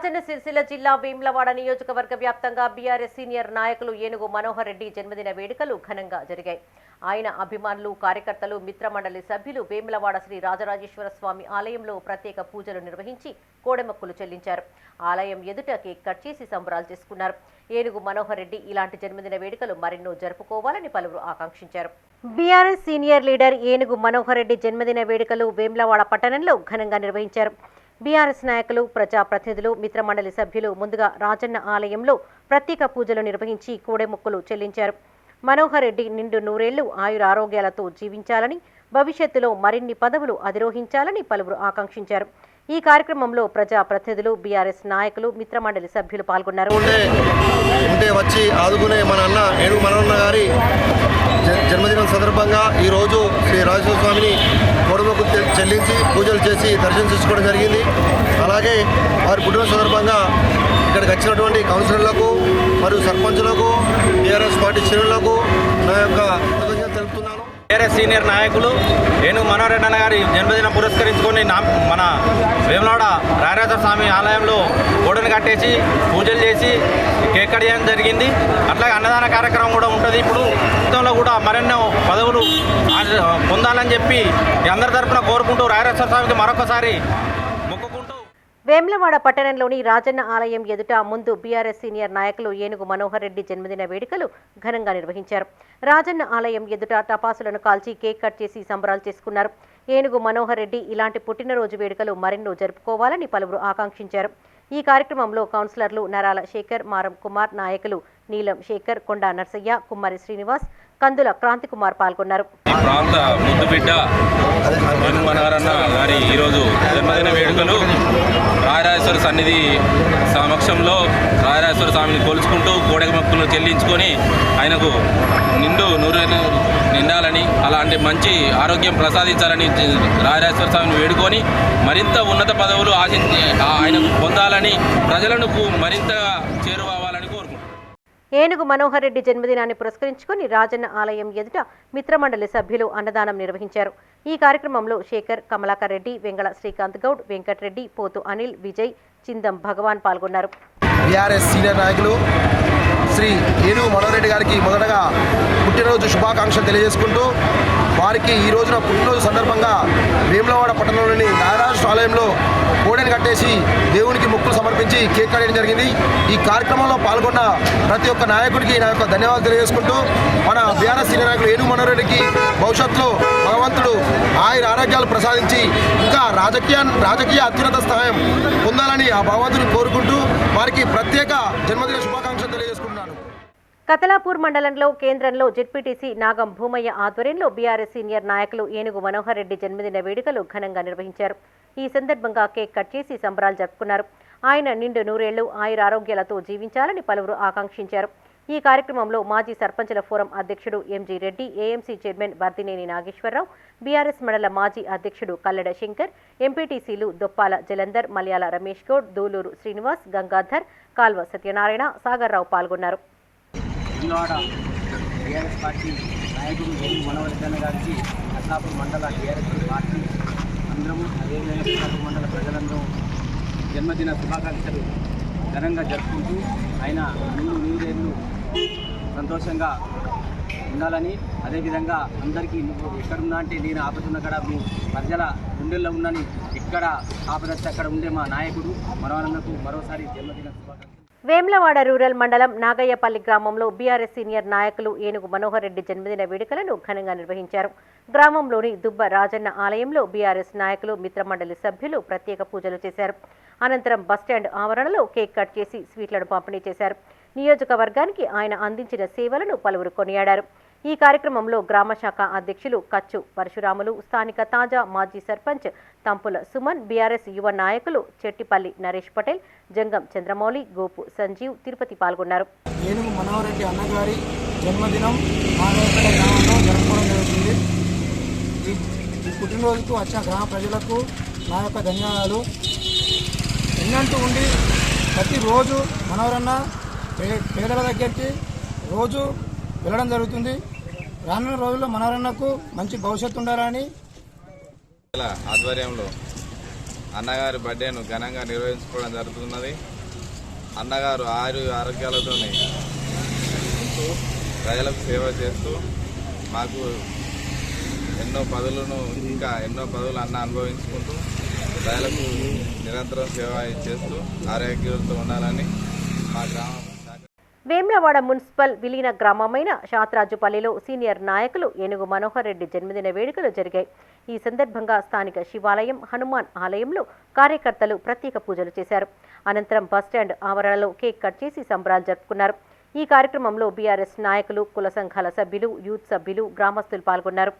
రాజన్న సిరిసిల్ల జిల్లా వేమ్లవాడ నియోజకవర్గ వ్యాప్తంగా బీఆర్ఎస్ సీనియర్ నాయకులు ఏనుగు మనోహర్ రెడ్డి జన్మదిన వేడుకలు ఘనంగా జరిగాయి. ఆయన అభిమానులు కార్యకర్తలు మిత్రమండలి సభ్యులు వేములవాడ శ్రీ రాజరాజేశ్వర స్వామి ఆలయంలో ప్రత్యేక పూజలు నిర్వహించి కోడెమక్కులు చెల్లించారు. ఆలయం ఎదుట కేక్ కట్ చేసి సంబరాలు చేసుకున్నారు. ఏనుగు మనోహర్ రెడ్డి ఇలాంటి జన్మదిన వేడుకలు మరెన్నో జరుపుకోవాలని పలువురు ఆకాంక్షించారు. బీఆర్ఎస్ సీనియర్ లీడర్ ఏనుగు మనోహర్ రెడ్డి జన్మదిన వేడుకలు వేములవాడ పట్టణంలో ఘనంగా నిర్వహించారు. బీఆర్ఎస్ నాయకులు ప్రజాప్రతినిధులు మిత్రమండలి సభ్యులు ముందుగా రాజన్న ఆలయంలో ప్రత్యేక పూజలు నిర్వహించి కూడెముక్కులు చెల్లించారు. మనోహర్ రెడ్డి నిండు నూరేళ్ళు ఆయురారోగ్యాలతో జీవించాలని భవిష్యత్తులో మరిన్ని పదవులు అధిరోహించాలని పలువురు ఆకాంక్షించారు. ఈ కార్యక్రమంలో ప్రజాప్రతినిధులు బీఆర్ఎస్ నాయకులు మిత్రమండలి సభ్యులు పాల్గొన్నారు. ఉంటే వచ్చి ఆదుకునే మన అన్న ఏడు మనన్న గారి జన్మదినం సందర్భంగా ఈరోజు శ్రీ రాజేశ్వర స్వామిని కొడుమకు చెల్లించి పూజలు చేసి దర్శనం చేసుకోవడం జరిగింది. అలాగే వారి పుట్టిన సందర్భంగా ఇక్కడికి వచ్చినటువంటి కౌన్సిలర్లకు మరియు సర్పంచులకు టీఆర్ఎస్ పార్టీ శ్రేణులకు నా యొక్క కృతజ్ఞతలు తెలుపుతున్నాను. వేరే సీనియర్ నాయకులు వేణు మనోహరణ గారి జన్మదినం పురస్కరించుకొని నా మన వేములాడ రారాజ స్వామి ఆలయంలో గోడను కట్టేసి పూజలు చేసి కేక్ కట్ చేయడం జరిగింది. అట్లాగే అన్నదాన కార్యక్రమం కూడా ఉంటుంది. ఇప్పుడు మొత్తంలో కూడా మరెన్నో పదవులు పొందాలని చెప్పి అందరి తరఫున కోరుకుంటూ రారాజ స్వామికి మరొకసారి వేములవాడ పట్టణంలోని రాజన్న ఆలయం ఎదుట ముందు బీఆర్ఎస్ సీనియర్ నాయకులు ఏనుగు మనోహర్ రెడ్డి జన్మదిన వేడుకలు ఘనంగా నిర్వహించారు. రాజన్న ఆలయం ఎదుట టపాసులను కాల్చి కేక్ కట్ చేసి సంబరాలు చేసుకున్నారు. ఏనుగు మనోహర్ రెడ్డి ఇలాంటి పుట్టినరోజు వేడుకలు మరెన్నో జరుపుకోవాలని పలువురు ఆకాంక్షించారు. ఈ కార్యక్రమంలో కౌన్సిలర్లు నరాల శేఖర్ మారం కుమార్ నాయకులు నీలం శేఖర్ కొండా నర్సయ్య కుమ్మరి శ్రీనివాస్ కందుల క్రాంతికుమార్ పాల్గొన్నారు. ఈ ప్రాంత ముద్దుబిడ్డ మనోహరన్న గారి ఈరోజు జన్మదిన వేడుకలు రాయరాజేశ్వర సన్నిధి సమక్షంలో రాయరాజేశ్వర స్వామిని కొలుచుకుంటూ కోడక మొక్కులు చెల్లించుకొని ఆయనకు నిండు నూరు నిండాలని అలాంటి మంచి ఆరోగ్యం ప్రసాదించాలని రాయరాజేశ్వర స్వామిని వేడుకొని మరింత ఉన్నత పదవులు ఆశించి ఆయన పొందాలని ప్రజలను మరింతగా చేరువ ఏనుగు మనోహర్ రెడ్డి జన్మదినాన్ని పురస్కరించుకుని రాజన్న ఆలయం ఎదుట మిత్రమండలి సభ్యులు అన్నదానం నిర్వహించారు. ఈ కార్యక్రమంలో శేఖర్ కమలాకర్ రెడ్డి వెంగళ శ్రీకాంత్ గౌడ్ వెంకట్రెడ్డి పోతు అనిల్ విజయ్ చిందం భగవాన్ పాల్గొన్నారు. బీఆర్ఎస్ సీనియర్ నాయకులు శ్రీ ఏనుగు మనోహరెడ్డి గారికి మొదటగా పుట్టినరోజు శుభాకాంక్షలు తెలియజేసుకుంటూ వారికి ఈ రోజున పుట్టినరోజు సందర్భంగా వేములవాడ పట్టణంలోని నారాజు ఆలయంలో కోడెని కట్టేసి దేవునికి ముక్కులు సమర్పించి కేక్ కట్టడం జరిగింది. ఈ కార్యక్రమంలో పాల్గొన్న ప్రతి ఒక్క నాయకుడికి నా యొక్క ధన్యవాదాలు తెలియజేసుకుంటూ మన బీఆర్ఎస్ సీనియర్ నాయకులు ఏనుగు మనోహరెడ్డికి భవిష్యత్తులో భగవంతుడు ఆయుర ఆరోగ్యాలు ప్రసాదించి ఇంకా రాజకీయ రాజకీయ అత్యున్నత స్థాయి పొందాలని ఆ భగవంతుని కోరుకుంటూ వారికి ప్రత్యేక జన్మదిన శుభాకాంక్షలు తెలియజేసుకుంటున్నాను. కతలాపూర్ మండలంలో కేంద్రంలో జెడ్పీటీసీ నాగం భూమయ్య ఆధ్వర్యంలో బీఆర్ఎస్ సీనియర్ నాయకులు ఏనుగు మనోహర్ రెడ్డి జన్మదిన వేడుకలు ఘనంగా నిర్వహించారు. ఈ సందర్భంగా కేక్ కట్ చేసి సంబరాలు జరుపుకున్నారు. ఆయన నిండు నూరేళ్ళు ఆయురారోగ్యాలతో జీవించాలని పలువురు ఆకాంక్షించారు. ఈ కార్యక్రమంలో మాజీ సర్పంచుల ఫోరం అధ్యక్షుడు MG Reddy AMC chairman Vardineni Nageswararao BRS మండల మాజీ అధ్యక్షుడు కల్లెడ శంకర్ ఎంపీటీసీలు దొప్పాల జలంధర్ మలయాళ రమేష్ గౌడ్ దూలూరు శ్రీనివాస్ గంగాధర్ కాల్వ సత్యనారాయణ సాగర్రావు పాల్గొన్నారు. జన్మదిన శుభాకాంక్షలు ఘనంగా జరుపుకుంటూ ఆయన నూరు నూరేళ్ళు సంతోషంగా ఉండాలని అదేవిధంగా అందరికీ నువ్వు ఎక్కడున్నా అంటే నేను ఆపదున్న కాడ మీ ప్రజల గుండెల్లో ఉన్నని ఎక్కడ ఆపదస్తే అక్కడ ఉండే మా నాయకుడు మనవరణకు మరోసారి జన్మదిన శుభాకాంక్షలు. వేమ్లవాడ రూరల్ మండలం నాగయ్యపల్లి గ్రామంలో బీఆర్ఎస్ సీనియర్ నాయకులు ఏనుగు మనోహర్ రెడ్డి జన్మదిన వేడుకలను ఘనంగా నిర్వహించారు. గ్రామంలోని దుబ్బ రాజన్న ఆలయంలో బీఆర్ఎస్ నాయకులు మిత్రమండలి సభ్యులు ప్రత్యేక పూజలు చేశారు. అనంతరం బస్టాండ్ ఆవరణలో కేక్ కట్ చేసి స్వీట్లను పంపిణీ చేశారు. నియోజకవర్గానికి ఆయన అందించిన సేవలను పలువురు కొనియాడారు. ఈ కార్యక్రమంలో గ్రామ శాఖ అధ్యక్షులు కచ్చు పరశురాములు స్థానిక తాజా మాజీ సర్పంచ్ తంపుల సుమన్ బీఆర్ఎస్ యువ నాయకులు చెట్టిపల్లి నరేష్ పటేల్ జంగం చంద్రమౌళి గోపు సంజీవ్ తిరుపతి పాల్గొన్నారు. ఏనుగు మనోహరెడ్డి అన్నగారి జన్మదినం గ్రామంలో జరుపుకోవడం జరుగుతుంది. ఈ పుట్టినరోజుకు వచ్చిన గ్రామ ప్రజలకు నా యొక్క ధన్యవాదాలు. ఎన్నంటూ ఉండి ప్రతిరోజు మనోరన్న పే పేదల దగ్గరికి రోజు వెళ్ళడం జరుగుతుంది. రానున్న రోజుల్లో మనోరన్నకు మంచి భవిష్యత్తు ఉండాలని ఆధ్వర్యంలో అన్నగారి బర్త్డేను ఘనంగా నిర్వహించుకోవడం జరుగుతున్నది. అన్నగారు ఆరు ఆరోగ్యాలతో ఉంటూ ప్రజలకు సేవ చేస్తూ మాకు ఎన్నో పదవులను ఇంకా ఎన్నో పదవులు అన్న అనుభవించుకుంటూ ప్రజలకు నిరంతరం సేవ చేస్తూ ఆరోగ్యంతో ఉండాలని మా గ్రామం వేమ్లవాడ మున్సిపల్ విలీన గ్రామమైన శాత్రాజుపల్లిలో సీనియర్ నాయకులు ఏనుగు మనోహర్ రెడ్డి జన్మదిన వేడుకలు జరిగాయి. ఈ సందర్భంగా స్థానిక శివాలయం హనుమాన్ ఆలయంలో కార్యకర్తలు ప్రత్యేక పూజలు చేశారు. అనంతరం బస్టాండ్ ఆవరణలో కేక్ కట్ చేసి సంబరాలు జరుపుకున్నారు. ఈ కార్యక్రమంలో బీఆర్ఎస్ నాయకులు కుల సంఘాల సభ్యులు యూత్ సభ్యులు గ్రామస్తులు పాల్గొన్నారు.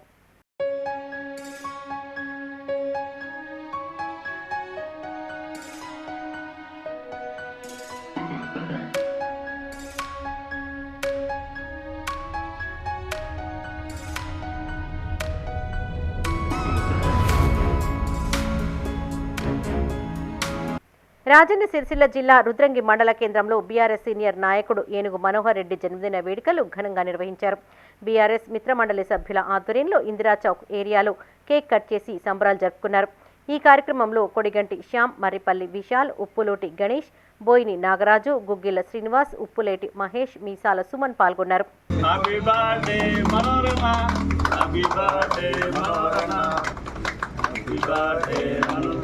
రాజన్న సిరిసిల్ల జిల్లా రుద్రంగి మండల కేంద్రంలో బీఆర్ఎస్ సీనియర్ నాయకుడు ఏనుగు మనోహర్ రెడ్డి జన్మదిన వేడుకలు ఘనంగా నిర్వహించారు. బీఆర్ఎస్ మిత్రమండలి సభ్యుల ఆధ్వర్యంలో ఇందిరా చౌక్ ఏరియాలో కేక్ కట్ చేసి సంబరాలు జరుపుకున్నారు. ఈ కార్యక్రమంలో కొడిగంటి శ్యామ్ మర్రిపల్లి విశాల్ ఉప్పులోటి గణేష్ బోయిని నాగరాజు గుగ్గిల శ్రీనివాస్ ఉప్పులేటి మహేష్ మీసాల సుమన్ పాల్గొన్నారు. Happy